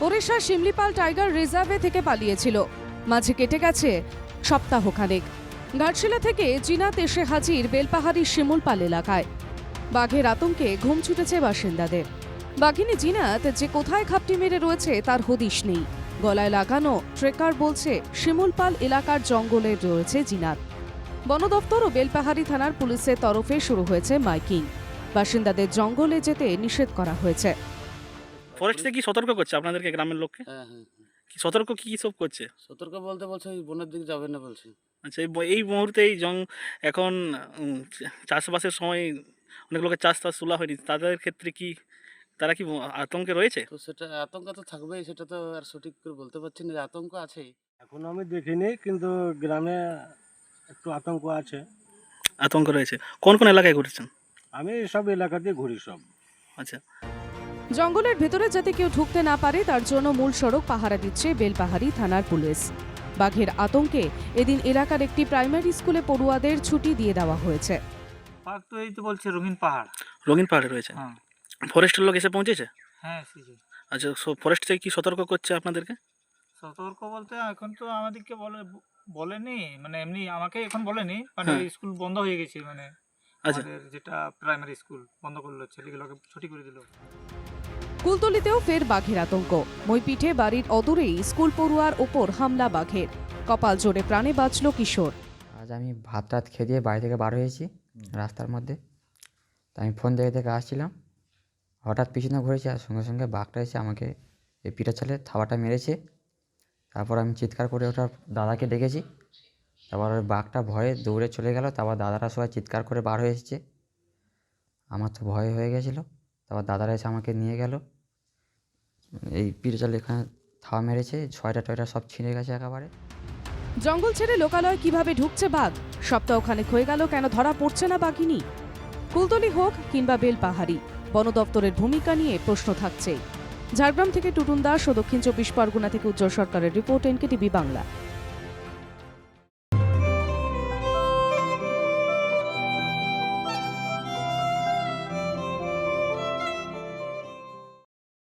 ওড়িশার শিমলিপাল টাইগার রিজার্ভে থেকে পালিয়েছিল। মাঝে কেটে গেছে সপ্তাহখানেক। ঘাটশিলা থেকে জিনাত এসে হাজির বেলপাহাড়ি শিমুলপাল এলাকায়। বাঘের আতঙ্কে ঘুম ছুটেছে বাসিন্দাদের। বাঘিনী জিনাত যে কোথায় খাপটি মেরে রয়েছে তার হদিশ নেই। গলায় লাগানো ট্রেকার বলছে শিমুলপাল এলাকার জঙ্গলে রয়েছে জিনাত। বন দপ্তর ও বেলপাহাড়ি থানার পুলিশের তরফে শুরু হয়েছে মাইকিং। বাসিন্দাদের জঙ্গলে যেতে নিষেধ করা হয়েছে। ফরেস্ট থেকে কি সতর্ক করছে আপনাদেরকে গ্রামের লোককে? হ্যাঁ হ্যাঁ হ্যাঁ। কি সতর্ক কি সব করছে? সতর্ক বলতে বলছে ওই বনের দিকে যাবে না বলছে। আচ্ছা এই এই মুহূর্তে এই জং এখন চাষবাসের সময় অনেক লোকের চাষ টাস তোলা হয়নি। তাদের ক্ষেত্রে কি তারা কি আতঙ্কে রয়েছে? তো সেটা আতঙ্ক তো থাকবেই সেটা তো আর সঠিক করে বলতে পারছি না যে আতঙ্ক আছেই এখন আমি দেখিনি কিন্তু গ্রামে একটু আতঙ্ক আছে। আতঙ্ক রয়েছে। কোন কোন এলাকায় ঘুরেছেন? আমি সব এলাকাতে ঘুরি সব। আচ্ছা। জঙ্গলের ভেতরে যাতে কেউ ঢুকতে না পারে তার জন্য মূল সড়ক পাহারা দিচ্ছে বেলপাহাড়ি থানার পুলিশ। বাঘের আতঙ্কে এদিন এলাকার একটি প্রাইমারি স্কুলে পড়ুয়াদের ছুটি দিয়ে দেওয়া হয়েছে। পার্ক তো এই তো বলছে রঙিন পাহাড়। রঙিন পাহাড়ে রয়েছে? হ্যাঁ। ফরেস্টের লোক এসে পৌঁছেছে? হ্যাঁ এসেছে। আচ্ছা ফরেস্ট থেকে কি সতর্ক করছে আপনাদেরকে? সতর্ক বলতে এখন তো আমাদেরকে বলে বলেনি মানে এমনি আমাকে এখন বলেনি মানে। স্কুল বন্ধ হয়ে গেছে মানে আচ্ছা। যেটা প্রাইমারি স্কুল বন্ধ করল ছেলেগুলোকে ছুটি করে দিল। কুলতলিতেও ফের বাঘের আতঙ্ক। মইপিঠে বাড়ির অদূরেই স্কুল পড়ুয়ার ওপর হামলা বাঘের। কপাল জোরে প্রাণে বাঁচল কিশোর। আজ আমি ভাত টাত খেয়ে দিয়ে বাড়ি থেকে বার হয়েছি, রাস্তার মধ্যে। তা আমি ফোন দেখে দেখে আসছিলাম। হঠাৎ পিছনে ঘুরেছি আর সঙ্গে সঙ্গে বাঘটা এসে আমাকে এই পিঠের চালে থাবাটা মেরেছে। তারপর আমি চিৎকার করে ওঠার দাদাকে ডেকেছি। তারপর ওই বাঘটা ভয়ে দৌড়ে চলে গেল। তারপর দাদারা সবাই চিৎকার করে বার হয়ে এসেছে। আমার তো ভয় হয়ে গেছিল। তারপর দাদারা এসে আমাকে নিয়ে গেল। এই পিরজাল এখানে থা মেরেছে, ছয়টা টয়টা সব ছিঁড়ে গেছে একেবারে। জঙ্গল ছেড়ে লোকালয় কীভাবে ঢুকছে বাঘ? সপ্তাহ ওখানে হয়ে গেল, কেন ধরা পড়ছে না বাঘিনী? কুলতলি হোক কিংবা বেলপাহাড়ি, বন দপ্তরের ভূমিকা নিয়ে প্রশ্ন থাকছে। ঝাড়গ্রাম থেকে টুটুন দাস ও দক্ষিণ চব্বিশ পরগনা থেকে উজ্জ্বল সরকারের রিপোর্ট, এনকেটিভি বাংলা।